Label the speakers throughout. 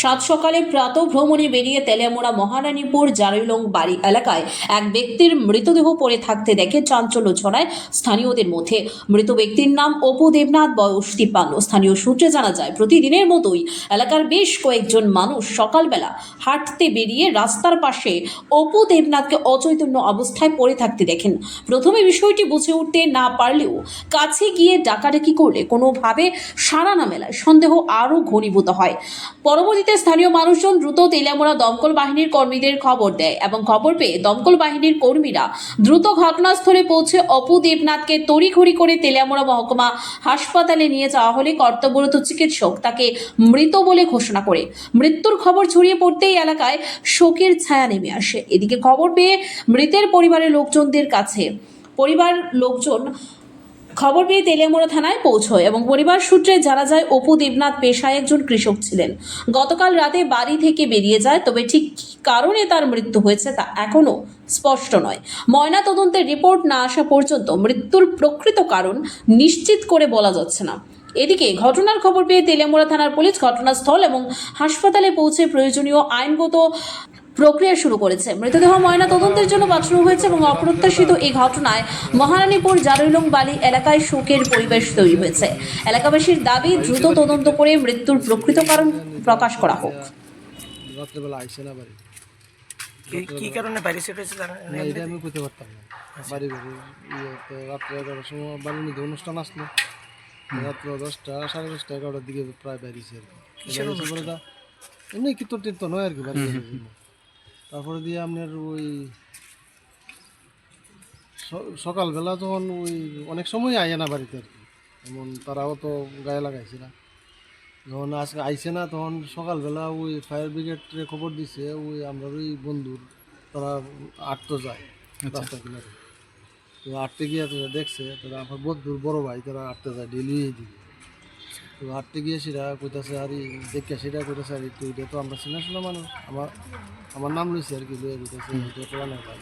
Speaker 1: সাত সকালে প্রাত ভ্রমণে বেরিয়ে তেলিয়ামোড়া মহারানীপুর জারৈলং বাড়ি এলাকায় এক ব্যক্তির মৃতদেহ পড়ে থাকতে দেখে চাঞ্চল্য ছড়ায় স্থানীয়দের মধ্যে। মৃত ব্যক্তির নাম অপু দেবনাথ, বয়স তিপ্পান্ন। স্থানীয় সূত্রে জানা যায়, প্রতিদিনের মতোই এলাকার বেশ কয়েকজন মানুষ সকালবেলা হাঁটতে বেরিয়ে রাস্তার পাশে অপু দেবনাথকে অচৈতন্য অবস্থায় পড়ে থাকতে দেখেন। প্রথমে বিষয়টি বুঝে উঠতে না পারলেও কাছে গিয়ে ডাকাডাকি করলে কোনোভাবে সাড়া না মেলায় সন্দেহ আরও ঘনীভূত হয়। পরবর্তীতে স্থানীয় মানুষজন দ্রুত তেলিয়ামোড়া দমকল বাহিনীর কর্মীদের খবর দেয় এবং খবর পেয়ে দমকল বাহিনীর কর্মীরা দ্রুত ঘটনাস্থলে পৌঁছে অপু দেবনাথকে তড়িঘড়ি করে তেলিয়ামোড়া মহকুমা হাসপাতালে নিয়ে যাওয়া হলে কর্তব্যরত চিকিৎসক তাকে মৃত বলে ঘোষণা করে। মৃত্যুর খবর ছড়িয়ে পড়তেই এলাকায় শোকের ছায়া নেমে আসে। এদিকে খবর পেয়ে মৃতের পরিবারের লোকজনদের কাছে পরিবার লোকজন খবর পেয়ে তেলিয়ামোড়া থানায় পৌঁছয় এবং পরিবার সূত্রে জানা যায়, অপু দেবনাথ পেশায় একজন কৃষক ছিলেন। গতকাল রাতে বাড়ি থেকে বেরিয়ে যায়, তবে ঠিক কী কারণে তার মৃত্যু হয়েছে তা এখনও স্পষ্ট নয়। ময়না তদন্তের রিপোর্ট না আসা পর্যন্ত মৃত্যুর প্রকৃত কারণ নিশ্চিত করে বলা যাচ্ছে না। এদিকে ঘটনার খবর পেয়ে তেলিয়ামোড়া থানার পুলিশ ঘটনাস্থল এবং হাসপাতালে পৌঁছে প্রয়োজনীয় আইনগত প্রক্রিয়া শুরু করেছে। মৃতদেহ ময়না তদন্তের জন্য পাঠানো হয়েছে এবং অপ্রত্যাশিত এই ঘটনায় মহারানীপুর জারৈলং বালি এলাকায় শোকের পরিবেশ তৈরি হয়েছে। এলাকাবাসীর দাবি দ্রুত তদন্ত করে মৃত্যুর প্রকৃত কারণ প্রকাশ করা হোক।
Speaker 2: বাড়ি।
Speaker 3: কি কারণে বাইরে সেট হয়েছে জানেন
Speaker 2: এটা আমি করতে পারতাম না। বাড়ি বাড়ি ইয়ে রাত্রে এগারোটার সময় বাড়ির মধ্যে অনুষ্ঠান আসলো। রাত্র দশটা সাড়ে দশটা এগারোটার দিকে প্রায় বেরিয়েছে আর কি। এমনি কীর্তন টির্তন হয় আর কি বাড়ি বাড়ি। তারপরে দিয়ে আপনার ওই সকালবেলা যখন ওই অনেক সময় আয় না বাড়িতে আর কি। এমন তারাও তো গায়ে লাগাইছে না। যখন আজকে আইসে না তখন সকালবেলা ওই ফায়ার ব্রিগেডে খবর দিছে ওই আমরা ওই বন্ধুর তারা আটতে যায় রাস্তার কিনারে। তো আটতে গিয়ে দেখছে তারা আমার বন্ধুর বড় ভাই তারা আটতে যায় ডেলি দিকে। তো আটতে গিয়ে সেটা কইতাছে আর দেখে সেটা কইতাছে আর তো এটা তো আমরা চিনা শোনা মানুষ। আমার আমার নাম লইছে আর কি লইয়া কইতাছে এটা তো অনেক ভাই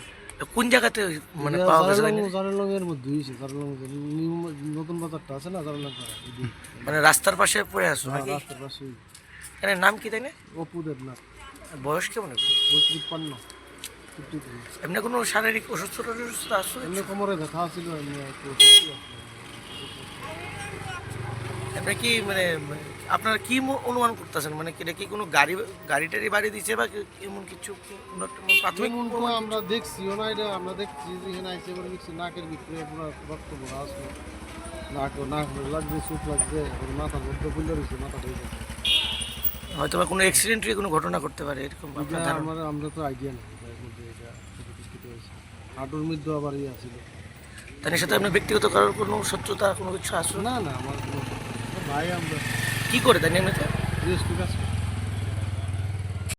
Speaker 3: কোন জায়গাতে মানে পাওয়া গেছে
Speaker 2: মধ্যে নিউ নতুন বাজারটা আছে না
Speaker 3: মানে রাস্তার পাশে পড়ে আসো নাকি?
Speaker 2: রাস্তার পাশে
Speaker 3: এর নাম কি তাই না?
Speaker 2: অপু দেবনাথ।
Speaker 3: বয়স কেমন?
Speaker 2: তিপ্পান্ন
Speaker 3: এমনি কোনো শারীরিক অসুস্থতা টসুস্থতা আসছে
Speaker 2: এমনি কোমরে ব্যথা ছিল এমনি।
Speaker 3: আপনি কি মানে আপনারা কি অনুমান করতেছেন? মানে কি এটা কি কোনো গাড়ি গাড়ি টাড়ি বাড়ি দিচ্ছে বা এমন কিছু প্রাথমিক
Speaker 2: আমরা দেখছি না এটা আমরা দেখছি যে এখানে আইসে এবার দেখছি নাকের ভিতরে পুরো রক্ত ভরা আসলো নাক নাক লাগছে চোখ লাগছে মাথার মধ্যে ফুলে রয়েছে মাথা ঢেকে
Speaker 3: হয়তো বা কোনো অ্যাক্সিডেন্টের কোনো ঘটনা করতে পারে এরকম
Speaker 2: আমার আমরা তো আইডিয়া নেই হাঁটুর মধ্যে আবার ইয়ে ছিল
Speaker 3: তার সাথে আপনার ব্যক্তিগত কারোর কোনো শত্রুতা কোনো কিছু আসলো না
Speaker 2: না না আমার কোনো ভাই আমরা
Speaker 3: কি করে
Speaker 2: কাজ করি।